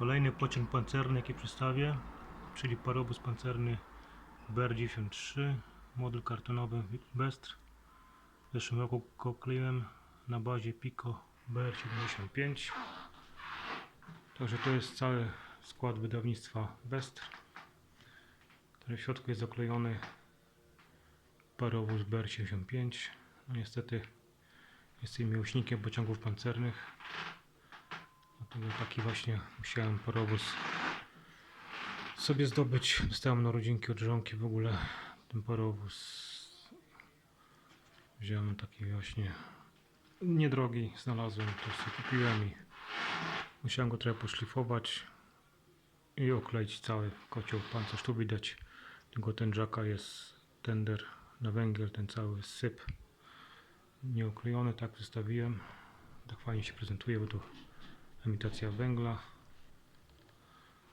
Kolejny pociąg pancerny jaki przedstawię, czyli parobus pancerny BR-93, model kartonowy Bestr. W zeszłym roku go na bazie Pico BR-75. Także to jest cały skład wydawnictwa Bestr, który w środku jest zaklejony parowóz BR-75. No niestety jestem miłośnikiem pociągów pancernych. Dlatego taki właśnie musiałem parowóz sobie zdobyć. Dostałem narodzinki od żonki w ogóle ten parowóz. Wziąłem taki właśnie niedrogi, znalazłem, to sobie kupiłem i musiałem go trochę poszlifować i okleić cały kocioł pancerz. Tu widać tylko ten jacka jest tender na węgiel, ten cały syp nieoklejony, tak zostawiłem. Tak fajnie się prezentuje, bo to imitacja węgla.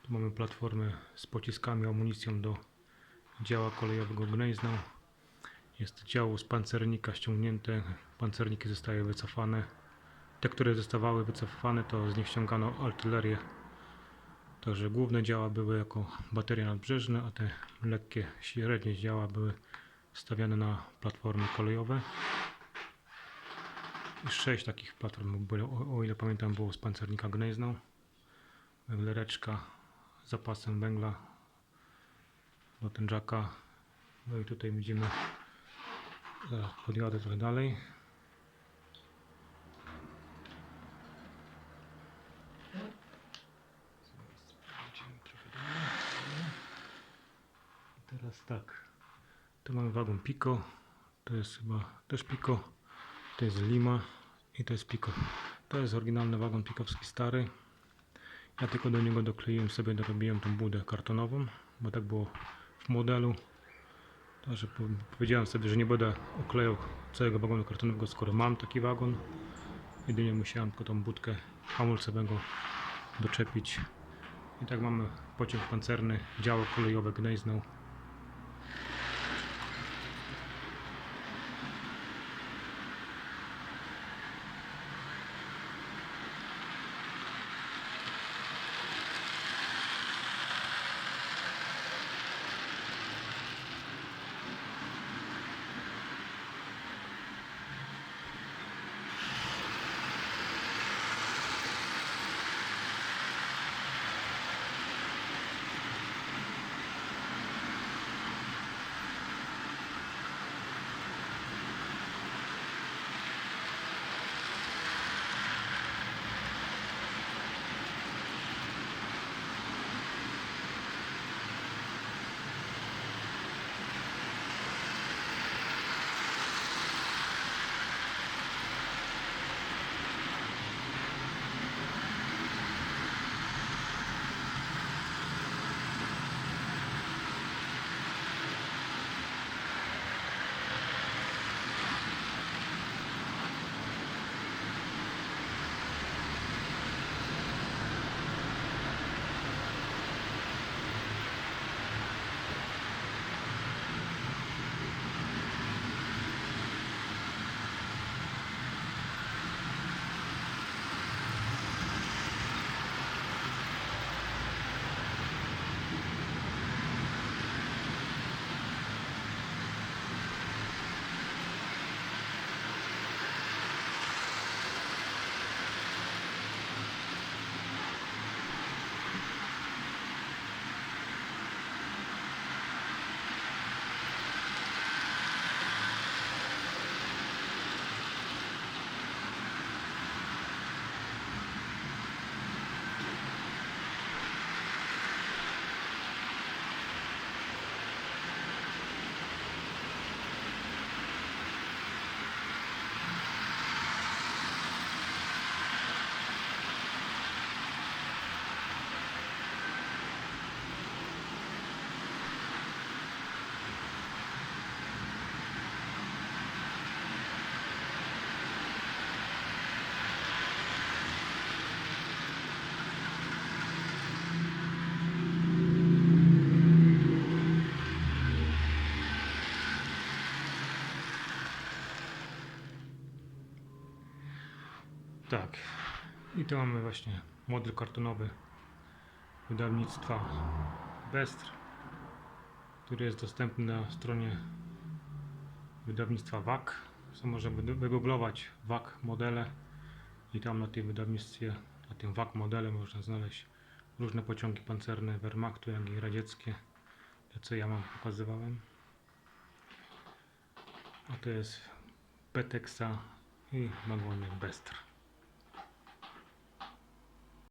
Tu mamy platformę z pociskami, amunicją do działa kolejowego Gneisenau. Jest działo z pancernika ściągnięte, pancerniki zostały wycofane. Te, które zostawały wycofane, to z nich ściągano artylerię. Także główne działa były jako baterie nadbrzeżne, a te lekkie, średnie działa były stawiane na platformy kolejowe. Sześć takich platform, o, o ile pamiętam, było z pancernika Gneisenau. Węglereczka zapasem węgla jacka. No i tutaj widzimy, zaraz podjadę trochę dalej. Teraz tak, tu mamy wagon Pico, to jest chyba też Pico. To jest Lima i to jest Pico. To jest oryginalny wagon pikowski stary. Ja tylko do niego dokleiłem sobie, dorobiłem tą budę kartonową, bo tak było w modelu. Także po- powiedziałem sobie, że nie będę oklejał całego wagonu kartonowego, skoro mam taki wagon. Jedynie musiałem tylko tą budkę hamulcowego doczepić. I tak mamy pociąg pancerny, działo kolejowe Gneisenau. Tak. I tu mamy właśnie model kartonowy wydawnictwa Bestr, który jest dostępny na stronie wydawnictwa WAK. Co można wy- wygooglować WAK modele i tam na tym wydawnictwie, na tym WAK modele można znaleźć różne pociągi pancerne Wehrmachtu, jak i radzieckie, te co ja mam pokazywałem. A to jest Peteksa i wagony Bestr.